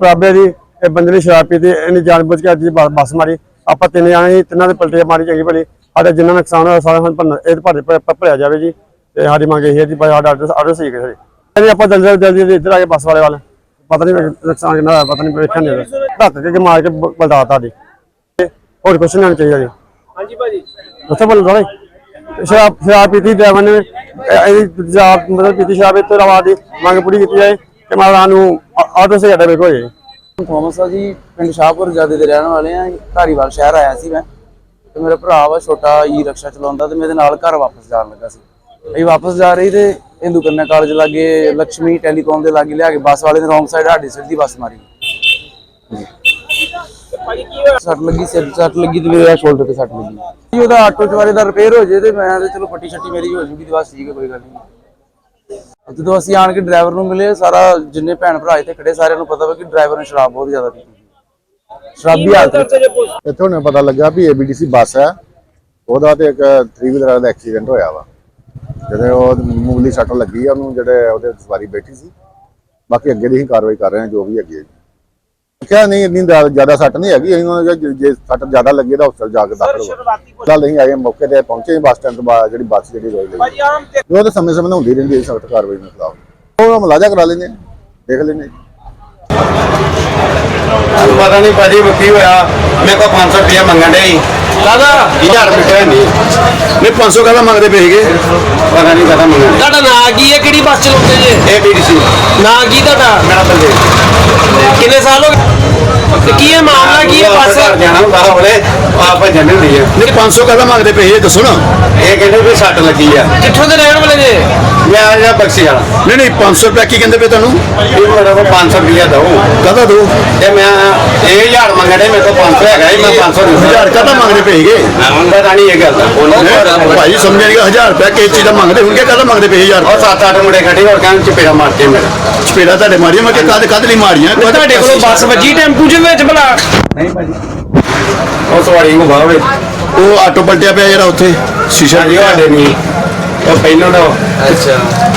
ਪ੍ਰਾਬੇ ਦੀ ਇਹ ਬੰਦੇ ਨੇ ਸ਼ਰਾਬ ਪੀਤੀ ਇਹਨੇ ਜਾਣਬੁੱਝ ਕੇ ਅੱਜ ਬ- ਬੱਸ ਮਾਰੀ। ਆਪਾਂ ਤਿੰਨ ਜਾਣੇ ਸੀ ਤਿੰਨਾਂ ਦੇ ਪਲਟੇ ਮਾਰੀ ਚੰਗੀ ਭਲੀ। ਸਾਡਾ ਜਿੰਨਾ ਨੁਕਸਾਨ ਹੋਇਆ ਸਾਰਾ ਹੁਣ ਭਰਨਾ ਇਹ ਭਰੇ ਭਰਿਆ ਜਾਵੇ ਜੀ। ਤੇ ਸਾਡੀ ਮੰਗ ਇਹ ਹੈ ਜੀ ਭਾਈ ਸਾਡਾ ਆਰਡਰ ਆਰਡਰ ਸਹੀ ਕਰੇ ਇਹਨੇ ਆਪਾਂ ਜਲਦੀ ਜਲਦੀ ਜਲਦੀ ਇੱਧਰ ਆ ਕੇ ਬੱਸ ਵਾਲੇ ਵੱਲ। ਪਤਾ ਨਹੀਂ ਨੁਕਸਾਨ ਕਿੰਨਾ ਹੋਇਆ ਪਤਾ ਨਹੀਂ ਵੇਖਣ ਨਹੀਂ ਧੱਕ ਕੇ ਮਾਰ ਕੇ ਬ- ਬਲਦਾਤਾ ਦੀ ਤੇ ਹੋਰ ਕੁਛ ਨਹੀਂ ਹੋਣਾ ਚਾਹੀਦਾ ਜੀ। ਹਾਂਜੀ ਭਾਜੀ। ਉੱਥੇ ਬੋਲ ਰਹੇ ਸ਼ਰਾਬ ਸ਼ਰਾਬ ਪੀਤੀ ਡਰਾਈਵਰ ਨੇ। ਇਹ- ਸ਼ਰਾਬ ਮਤਲਬ ਪੀਤੀ ਸ਼ਰਾਬ ਇਹ ਤੋਂ ਇਲਾਵਾ ਦੀ ਮੰਗ ਪੂਰੀ ਕੀਤੀ ਜਾਏ। ਕਿ ਮਾਰਾ ਨੂੰ ਆਟੋ ਸੇ ਘਟਾ ਵੇਖੋ ਜੀ। ਥੋਮਸ ਆ ਜੀ, ਪਿੰਡ ਸ਼ਾਹਪੁਰ ਜਾਦੇ ਦੇ ਰਹਿਣ ਵਾਲੇ ਆ ਧਾਰੀਵਾਲ ਸ਼ਹਿਰ ਆਇਆ ਸੀ ਮੈਂ। ਤੇ ਮੇਰਾ ਭਰਾ ਵਾ ਛੋਟਾ ਈ ਰਕਸ਼ਾ ਚਲਾਉਂਦਾ ਤੇ ਮੇਰੇ ਨਾਲ ਘਰ ਵਾਪਸ ਜਾਣ ਲੱਗਾ ਸੀ। ਅਸੀਂ ਵਾਪਸ ਜਾ ਰਹੀ ਤੇ ਹਿੰਦੂ ਕੰਨਿਆ ਕਾਲਜ ਲਾਗੇ ਲక్ష్ਮੀ ਟੈਲੀਕਾਮ ਦੇ ਲਾਗੇ ਲਿਆ ਕੇ ਬੱਸ ਵਾਲੇ ਨੇ ਰੋਂਗ ਸਾਈਡ ਸਾਡੀ ਸਿੱਧੀ ਬੱਸ ਮਾਰੀ। ਸੱਟ ਲੱਗੀ, ਸਿਰ ਸੱਟ ਲੱਗੀ ਤੇ ਮੇਰੇ ਸ਼ੋਲਡਰ ਤੇ ਸੱਟ ਲੱਗੀ। ਜੀ ਉਹਦਾ ਆਟੋ ਚਵਾਰੇ ਦਾ ਰਿਪੇਅਰ ਹੋ ਜੇ ਤੇ ਮੈਂ ਤੇ ਚਲੋ ਪੱਟੀ ਛੱਟੀ ਮੇਰੀ ਹੋ ਜੂਗੀ ਤੇ ਬਸ ਠੀਕ ਹੈ, ਕੋਈ ਗੱਲ ਨਹੀਂ ਜਦੋਂ ਅਸੀਂ ਆਣ ਕੇ ਡਰਾਈਵਰ ਨੂੰ ਮਿਲੇ ਸਾਰਾ ਜਿੰਨੇ ਭੈਣ ਭਰਾ ਇੱਥੇ ਖੜੇ ਸਾਰਿਆਂ ਨੂੰ ਪਤਾ ਵਾ ਕਿ ਡਰਾਈਵਰ ਨੇ ਸ਼ਰਾਬ ਬਹੁਤ ਜ਼ਿਆਦਾ ਪੀਤੀ ਸੀ। ਸ਼ਰਾਬੀ ਹਾਲਤ ਵਿੱਚ। ਇੱਥੋਂ ਨੇ ਪਤਾ ਲੱਗਾ ਵੀ ਏਬੀਡੀਸੀ ਬੱਸ ਹੈ ਉਹਦਾ ਤੇ ਇੱਕ 3 ਵੀਲਰ ਦਾ ਐਕਸੀਡੈਂਟ ਹੋਇਆ ਵਾ। ਜਿਹੜੇ ਉਹ ਮੂਲੀ ਸੱਟ ਲੱਗੀ ਆ ਉਹਨੂੰ ਜਿਹੜੇ ਉਹਦੇ ਸਵਾਰੀ ਬੈਠੀ ਸੀ। ਬਾਕੀ ਅੱਗੇ ਦੀ ਹੀ ਕਾਰਵਾਈ ਕਰ ਰਹੇ ਹਾਂ ਜੋ ਵੀ ਹੈਗੀ ਕਿਹਾ ਨਹੀਂ ਇੰਨੀ ਜ਼ਿਆਦਾ ਜ਼ਿਆਦਾ ਸੱਟ ਨਹੀਂ ਹੈਗੀ। ਇਹਨਾਂ ਨੂੰ ਜੇ- ਜੇ ਸੱਟ ਜ਼ਿਆਦਾ ਲੱਗੀ ਤਾਂ ਹਸਪਤਾਲ ਜਾ ਕੇ ਦਾਖਲ ਹੋ ਸ਼ੁਰੂਆਤੀ ਚੱਲ ਨਹੀਂ ਆਏ ਮੌਕੇ ਤੇ ਪਹੁੰਚੇ ਬੱਸ ਸਟੈਂਡ ਤੋਂ ਬਾਅਦ ਜਿਹੜੀ ਬੱਸ ਜਿਹੜੀ ਰੋਈ ਲਈ ਭਾਜੀ ਆਮ ਤੇ ਉਹ ਤਾਂ ਸਮੇਂ ਸਮੇਂ ਨਾਲ ਹੁੰਦੀ ਰਹਿੰਦੀ ਹੈ ਸਖਤ ਕਾਰਵਾਈ ਦੇ ਖਿਲਾਫ। ਉਹ ਮਲਾਜਾ ਕਰਾ ਲੈਂਦੇ ਹਾਂ, ਦੇਖ ਲੈਂਦੇ ਹਾਂ। ਪਤਾ ਨਹੀਂ ਭਾਜੀ ਕੀ ਹੋਇਆ? ਮੇਰੇ ਕੋਲ 500 ਰੁਪਏ ਮੰਗਣ ਦੇ ਦਾਦਾ 1000 ਰੁਪਏ ਨਹੀਂ। ਨਹੀਂ 500 ਕਾਹਦਾ ਮੰਗਦੇ ਪਏ ਸੀਗੇ। ਪਤਾ ਨਹੀਂ ਕਦਾ ਮੰਗਣ ਤੁਹਾਡਾ ਨਾਂ ਕੀ ਹੈ? ਕਿਹੜੀ ਬੱਸ ਚਲਾਉਂਦੇ ਜੇ? ਇਹ ਬੀਡੀਸੀ ਨਾਂ ਕੀ ਤੁਹਾਡਾ? ਮੇਰਾ ਬੰਦੇ। ਕਿੰਨੇ ਸਾਲ ਹੋ ਗਏ? ਤੇ ਕੀ ਇਹ ਮਾਮਲਾ ਕੀ ਹੈ ਬੱਸ ਘਰ ਜਾਣਾ ਬਾਹਰ ਹੋਲੇ ਆਪ ਭੱਜਣ ਹੁੰਦੀ ਹੈ ਨਹੀਂ 500 ਕਾਹਦਾ ਮੰਗਦੇ ਪਏ ਇਹ ਦੱਸੋ ਨਾ। ਇਹ ਕਹਿੰਦੇ ਵੀ ਸੱਟ ਲੱਗੀ ਆ। ਕਿੱਥੋਂ ਦੇ ਰਹਿਣ ਵਾਲੇ ਜੇ? ਮੈਂ ਆ ਜਾ ਬਖਸ਼ੀ ਵਾਲਾ। ਨਹੀਂ ਨਹੀਂ 500 ਰੁਪਏ ਕੀ ਕਹਿੰਦੇ ਪਏ ਤੁਹਾਨੂੰ? ਇਹ ਮੇਰੇ ਕੋਲ 500 ਰੁਪਏ ਦਊ। ਕਾਹਦਾ ਦੋ ਤੇ ਮੈਂ ਇਹ 1000 ਮੰਗਣੇ ਮੇਰੇ ਕੋਲ 500 ਹੈਗਾ ਸੀ ਮੈਂ 500 ਨਹੀਂ ਹਜ਼ਾਰ ਕਾਹਦਾ ਮੰਗਦੇ ਪਏ ਸੀਗੇ? ਪਤਾ ਨਹੀਂ ਇਹ ਗੱਲ ਦਾ। ਹੈਂ? ਭਾਈ ਸਮਝ ਨਹੀਂ 1000 ਰੁਪਏ ਕਿਸ ਚੀਜ਼ ਦਾ ਮੰਗਦੇ ਹੋਣਗੇ ਕਾਹਦਾ ਮੰਗਦੇ ਪਏ 1000 ਉਹ ਸੱਤ ਅੱਠ ਮੁੰਡੇ ਖੜੇ ਹੋਰ ਕਹਿੰਦੇ ਚਪੇੜਾ ਮਾਰਤੇ ਮੇਰਾ। ਚਪੇੜਾ ਤੁਹਾਡੇ ਮਾਰੀਆਂ ਮੈਂ ਕਿ ਕਾਹਦੇ ਕਾਹਦੇ ਲਈ ਮਾਰੀਆਂ? ਤੁਹਾਡੇ ਕੋਲੋਂ ਬੱਸ ਵੱਜੀ ਟੈਂਪੂ ਦੇ ਵਿੱਚ ਭਲਾ। ਨਹੀਂ ਭਾਜੀ। ਉਹ ਸਵਾਰੀ ਨੂੰ ਬਾਹਰ ਉਹ ਆਟੋ ਪਲਟਿਆ ਪਿਆ ਜਿਹੜਾ ਉੱਥੇ ਸ਼ੀਸ਼ਾ ਸਾਡੇ ਨਹੀਂ। ਉਹ ਪਹਿਲਾਂ ਦਾ ਅੱਛਾ।